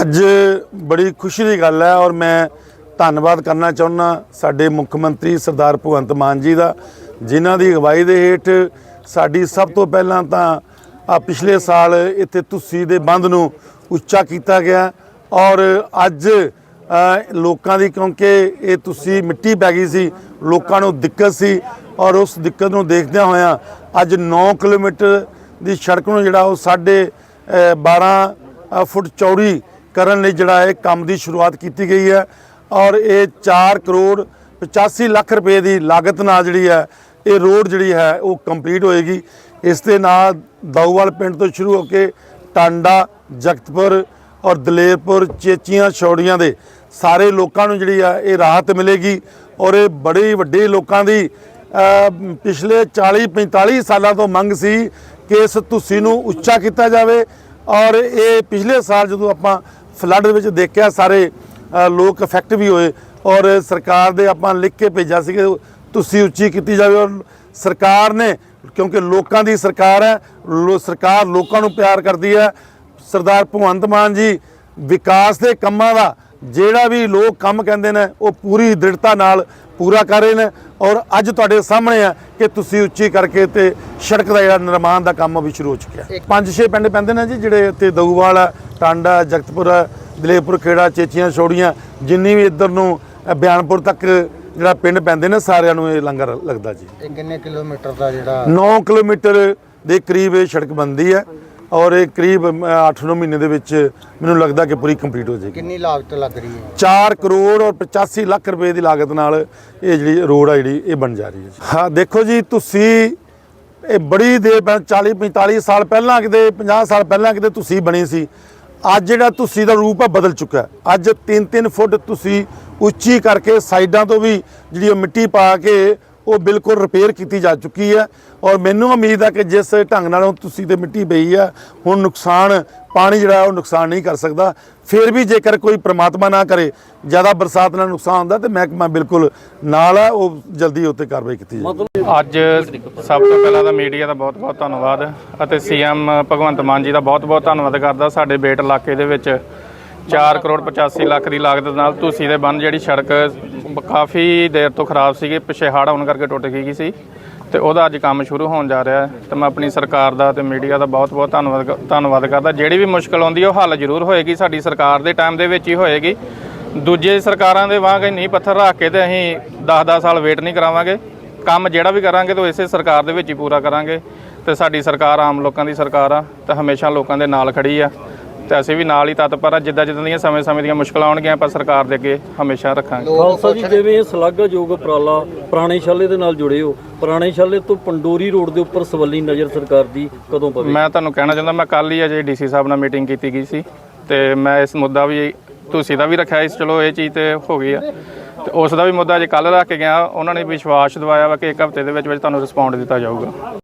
ਅੱਜ ਬੜੀ ਖੁਸ਼ੀ ਦੀ ਗੱਲ ਹੈ ਔਰ ਮੈਂ ਧੰਨਵਾਦ ਕਰਨਾ ਚਾਹੁੰਦਾ ਸਾਡੇ ਮੁੱਖ ਮੰਤਰੀ ਸਰਦਾਰ ਭਗਵੰਤ ਮਾਨ ਜੀ ਦਾ ਜਿਨ੍ਹਾਂ ਦੀ ਅਗਵਾਈ ਦੇ ਹੇਠ ਸਾਡੀ ਸਭ ਤੋਂ ਪਹਿਲਾਂ ਤਾਂ ਆ ਪਿਛਲੇ ਸਾਲ ਇੱਥੇ ਤੁਸੀ ਦੇ ਬੰਦ ਨੂੰ ਉੱਚਾ ਕੀਤਾ ਗਿਆ ਔਰ ਅੱਜ ਲੋਕਾਂ ਦੀ ਕਿਉਂਕਿ ਇਹ ਤੁਸੀਂ ਮਿੱਟੀ ਪੈ ਗਈ ਸੀ ਲੋਕਾਂ ਨੂੰ ਦਿੱਕਤ ਸੀ ਔਰ ਉਸ ਦਿੱਕਤ ਨੂੰ ਦੇਖਦਿਆਂ ਹੋਇਆਂ ਅੱਜ 9 ਕਿਲੋਮੀਟਰ ਦੀ ਸੜਕ ਨੂੰ ਜਿਹੜਾ ਉਹ ਸਾਢੇ ਅ, 12 ਅ, ਫੁੱਟ ਚੌੜੀ ਕਰਨ ਲਈ ਜਿਹੜਾ ਇਹ ਕੰਮ ਦੀ ਸ਼ੁਰੂਆਤ ਕੀਤੀ ਗਈ ਹੈ ਔਰ ਇਹ 4 ਕਰੋੜ 85 ਲੱਖ ਰੁਪਏ ਦੀ ਲਾਗਤ ਨਾਲ ਜਿਹੜੀ ਹੈ ਇਹ ਰੋਡ ਜਿਹੜੀ ਹੈ ਉਹ ਕੰਪਲੀਟ ਹੋਏਗੀ। ਇਸ ਦੇ ਨਾਲ ਦਾਊਵਾਲ ਪਿੰਡ ਤੋਂ ਸ਼ੁਰੂ ਹੋ ਕੇ ਟਾਂਡਾ, ਜਗਤਪੁਰ ਔਰ ਦਲੇਰਪੁਰ, ਚੇਚੀਆਂ, ਛੌੜੀਆਂ ਦੇ ਸਾਰੇ ਲੋਕਾਂ ਨੂੰ ਜਿਹੜੀ ਆ ਇਹ ਰਾਹਤ ਮਿਲੇਗੀ ਔਰ ਇਹ ਬੜੇ ਵੱਡੇ ਲੋਕਾਂ ਦੀ ਪਿਛਲੇ 40 45 ਸਾਲਾਂ ਤੋਂ ਮੰਗ ਸੀ ਕਿ ਇਸ ਤੁਸੀਂ ਨੂੰ ਉੱਚਾ ਕੀਤਾ ਜਾਵੇ ਔਰ ਇਹ ਪਿਛਲੇ ਸਾਲ ਜਦੋਂ ਆਪਾਂ ਫਲੱਡ ਦੇ ਵਿੱਚ ਦੇਖਿਆ ਸਾਰੇ ਲੋਕ ਇਫੈਕਟ ਵੀ ਹੋਏ ਔਰ ਸਰਕਾਰ ਦੇ ਆਪਾਂ ਲਿਖ ਕੇ ਭੇਜਿਆ ਸੀ ਕਿ ਤੁਸੀਂ ਉੱਚੀ ਕੀਤੀ ਜਾਵੇ ਔਰ ਸਰਕਾਰ ਨੇ ਕਿਉਂਕਿ ਲੋਕਾਂ ਦੀ ਸਰਕਾਰ ਹੈ ਸਰਕਾਰ ਲੋਕਾਂ ਨੂੰ ਪਿਆਰ ਕਰਦੀ ਹੈ। ਸਰਦਾਰ ਭਗਵੰਤ ਮਾਨ ਜੀ ਵਿਕਾਸ ਦੇ ਕੰਮਾਂ ਦਾ ਜਿਹੜਾ ਵੀ ਲੋਕ ਕੰਮ ਕਹਿੰਦੇ ਨੇ ਉਹ ਪੂਰੀ ਦ੍ਰਿੜਤਾ ਨਾਲ ਪੂਰਾ ਕਰ ਰਹੇ ਨੇ ਔਰ ਅੱਜ ਤੁਹਾਡੇ ਸਾਹਮਣੇ ਆ ਕਿ ਤੁਸੀਂ ਉੱਚੀ ਕਰਕੇ ਤੇ ਸੜਕ ਦਾ ਜਿਹੜਾ ਨਿਰਮਾਣ ਦਾ ਕੰਮ ਵੀ ਸ਼ੁਰੂ ਹੋ ਚੁੱਕਿਆ। ਪੰਜ ਛੇ ਪਿੰਡ ਪੈਂਦੇ ਨੇ ਜੀ ਜਿਹੜੇ ਇੱਥੇ ਦਊਵਾਲ ਆ ਟਾਂਡਾ ਜਗਤਪੁਰ ਦਲੇਪੁਰ ਖੇੜਾ ਚੇਚੀਆਂ ਛੋੜੀਆਂ ਜਿੰਨੀ ਵੀ ਇੱਧਰ ਨੂੰ ਬਿਆਨਪੁਰ ਤੱਕ ਜਿਹੜਾ ਪਿੰਡ ਪੈਂਦੇ ਨੇ ਸਾਰਿਆਂ ਨੂੰ ਇਹ ਲੰਗਰ ਲੱਗਦਾ ਜੀ। ਇਹ ਕਿੰਨੇ ਕਿਲੋਮੀਟਰ ਦਾ ਜਿਹੜਾ 9 ਕਿਲੋਮੀਟਰ ਦੇ ਕਰੀਬ ਇਹ ਸੜਕ ਬਣਦੀ ਹੈ ਔਰ ਇਹ ਕਰੀਬ 8-9 ਮਹੀਨੇ ਦੇ ਵਿੱਚ ਮੈਨੂੰ ਲੱਗਦਾ ਕਿ ਪੂਰੀ ਕੰਪਲੀਟ ਹੋ ਜਾਏਗੀ। ਕਿੰਨੀ ਲਾਗਤ ਲੱਗ ਰਹੀ ਹੈ? 4 ਕਰੋੜ ਔਰ 85 ਲੱਖ ਰੁਪਏ ਦੀ ਲਾਗਤ ਨਾਲ ਇਹ ਜਿਹੜੀ ਰੋਡ ਆ ਜਿਹੜੀ ਇਹ ਬਣ ਜਾ ਰਹੀ ਹੈ ਜੀ। ਹਾਂ ਦੇਖੋ ਜੀ ਤੁਸੀਂ ਇਹ ਬੜੀ ਦੇਰ ਪਹਿਲਾਂ 40 45 ਸਾਲ ਪਹਿਲਾਂ ਕਿਤੇ 50 ਸਾਲ ਪਹਿਲਾਂ ਕਿਤੇ ਤੁਸੀਂ ਬਣੀ ਸੀ ਅੱਜ ਜਿਹੜਾ ਤੁਸੀਂ ਦਾ ਰੂਪ ਹੈ ਬਦਲ ਚੁੱਕਾ ਅੱਜ 3-3 ਫੁੱਟ ਤੁਸੀਂ ਉੱਚੀ ਕਰਕੇ ਸਾਈਡਾਂ ਤੋਂ ਵੀ ਜਿਹੜੀ ਉਹ ਮਿੱਟੀ ਪਾ ਕੇ ਉਹ ਬਿਲਕੁਲ ਰਿਪੇਅਰ ਕੀਤੀ ਜਾ ਚੁੱਕੀ ਹੈ ਔਰ ਮੈਨੂੰ ਉਮੀਦ ਹੈ ਕਿ ਜਿਸ ਢੰਗ ਨਾਲ ਤੁਸੀਂ ਤੇ ਮਿੱਟੀ ਪਈ ਹੈ ਹੁਣ ਨੁਕਸਾਨ, ਪਾਣੀ ਜਿਹੜਾ ਉਹ ਨੁਕਸਾਨ ਨਹੀਂ ਕਰ ਸਕਦਾ। ਫਿਰ ਵੀ ਜੇਕਰ ਕੋਈ ਪ੍ਰਮਾਤਮਾ ਨਾ ਕਰੇ, ਜ਼ਿਆਦਾ ਬਰਸਾਤ ਨਾਲ ਨੁਕਸਾਨ ਹੁੰਦਾ ਤੇ ਮਹਿਕਮਾ ਬਿਲਕੁਲ ਨਾਲ ਹੈ ਉਹ ਜਲਦੀ ਉੱਤੇ ਕਾਰਵਾਈ ਕੀਤੀ ਜਾਵੇ। ਅੱਜ ਸਭ ਤੋਂ ਪਹਿਲਾਂ ਤਾਂ ਮੀਡੀਆ ਦਾ ਬਹੁਤ-ਬਹੁਤ ਧੰਨਵਾਦ ਅਤੇ ਸੀਐਮ ਭਗਵੰਤ ਮਾਨ ਜੀ ਦਾ ਬਹੁਤ-ਬਹੁਤ ਧੰਨਵਾਦ ਕਰਦਾ ਸਾਡੇ ਬੇਟ ਇਲਾਕੇ ਦੇ ਵਿੱਚ। 4 ਕਰੋੜ 85 ਲੱਖ ਦੀ ਲਾਗਤ ਨਾਲ ਤੁਸੀਂ ਦੇ ਬੰਨ ਜਿਹੜੀ ਸੜਕ ਕਾਫੀ ਦੇਰ ਤੋਂ ਖਰਾਬ ਸੀਗੀ, ਪਿਛੇ ਹੜ੍ਹ ਆਉਣ ਕਰਕੇ ਟੁੱਟ ਗਈ ਸੀ ਤੇ ਉਹਦਾ ਅੱਜ ਕੰਮ ਸ਼ੁਰੂ ਹੋਣ ਜਾ ਰਿਹਾ ਹੈ। ਤੇ ਮੈਂ ਆਪਣੀ ਸਰਕਾਰ ਦਾ ਤੇ ਮੀਡੀਆ ਦਾ ਬਹੁਤ-ਬਹੁਤ ਧੰਨਵਾਦ ਕ- ਧੰਨਵਾਦ ਕਰਦਾ। ਜਿਹੜੀ ਵੀ ਮੁਸ਼ਕਲ ਆਉਂਦੀ, ਉਹ ਹੱਲ ਜ਼ਰੂਰ ਹੋਏਗੀ। ਸਾਡੀ ਸਰਕਾਰ ਦੇ ਟਾਈਮ ਦੇ ਵਿੱਚ ਹੀ ਹੋਏਗੀ। ਦੂਜੇ ਸਰਕਾਰਾਂ ਦੇ ਵਾਂਗ ਨਹੀਂ ਪੱਥਰ ਰੱਖ ਕੇ ਤੇ ਅਸੀਂ 10-10 ਸਾਲ ਵੇਟ ਨਹੀਂ ਕਰਾਵਾਂਗੇ। ਕੰਮ ਜਿਹੜਾ ਵੀ ਕਰਾਂਗੇ ਤਾਂ ਇਸੇ ਸਰਕਾਰ ਦੇ ਵਿੱਚ ਹੀ ਪੂਰਾ ਕਰਾਂਗੇ। ਤੇ ਸਾਡੀ ਸਰਕਾਰ ਆਮ ਲੋਕਾਂ ਦੀ ਸਰਕਾਰ ਆ ਤੇ ਹਮੇਸ਼ਾ ਲੋਕਾਂ ਦੇ ਨਾਲ ਖੜੀ ਆ। ਤੇ ਅਸੀਂ ਵੀ ਨਾਲ ਹੀ ਤਤਪਰ ਆ ਜਿੱਦਾਂ ਜਿੱਦਾਂ ਦੀਆਂ ਸਮੇਂ-ਸਮੇਂ ਦੀਆਂ ਮੁਸ਼ਕਲਾਂ ਆਉਣਗੀਆਂ ਆਪਾਂ ਸਰਕਾਰ ਦੇ ਅੱਗੇ ਹਮੇਸ਼ਾ ਰੱਖਾਂਗੇ। ਖਾਲਸਾ ਜੀ ਜਿਵੇਂ ਇਹ ਸ਼ਲਾਘਾਯੋਗ ਉਪਰਾਲਾ ਪੁਰਾਣੇ ਸ਼ਾਲੇ ਦੇ ਨਾਲ ਜੁੜੇ ਹੋ ਪੁਰਾਣੇ ਸ਼ਾਲੇ ਤੋਂ ਪੰਡੋਰੀ ਰੋਡ ਦੇ ਉੱਪਰ ਸਵੱਲੀ ਨਜ਼ਰ ਸਰਕਾਰ ਦੀ ਕਦੋਂ ਪਵੇ? ਮੈਂ ਤੁਹਾਨੂੰ ਕਹਿਣਾ ਚਾਹੁੰਦਾ ਮੈਂ ਕੱਲ ਹੀ ਅਜੇ ਡੀਸੀ ਸਾਹਿਬ ਨਾਲ ਮੀਟਿੰਗ ਕੀਤੀ ਗਈ ਸੀ ਤੇ ਮੈਂ ਇਸ ਮੁੱਦਾ ਵੀ ਤੁਸੀਂ ਦਾ ਵੀ ਰੱਖਿਆ ਇਸ ਚਲੋ ਇਹ ਚੀਜ਼ ਤੇ ਹੋ ਗਈ ਆ। ਤੇ ਉਸ ਦਾ ਵੀ ਮੁੱਦਾ ਜੇ ਕੱਲ ਰੱਖ ਕੇ ਗਿਆ ਉਹਨਾਂ ਨੇ ਵਿਸ਼ਵਾਸ ਦਿਵਾਇਆ ਵਾ ਕਿ ਇੱਕ ਹਫ਼ਤੇ ਦੇ ਵਿੱਚ ਵਿੱਚ ਤੁਹਾਨੂੰ ਰਿਸਪੌਂਡ ਦਿੱਤਾ ਜਾਊਗਾ।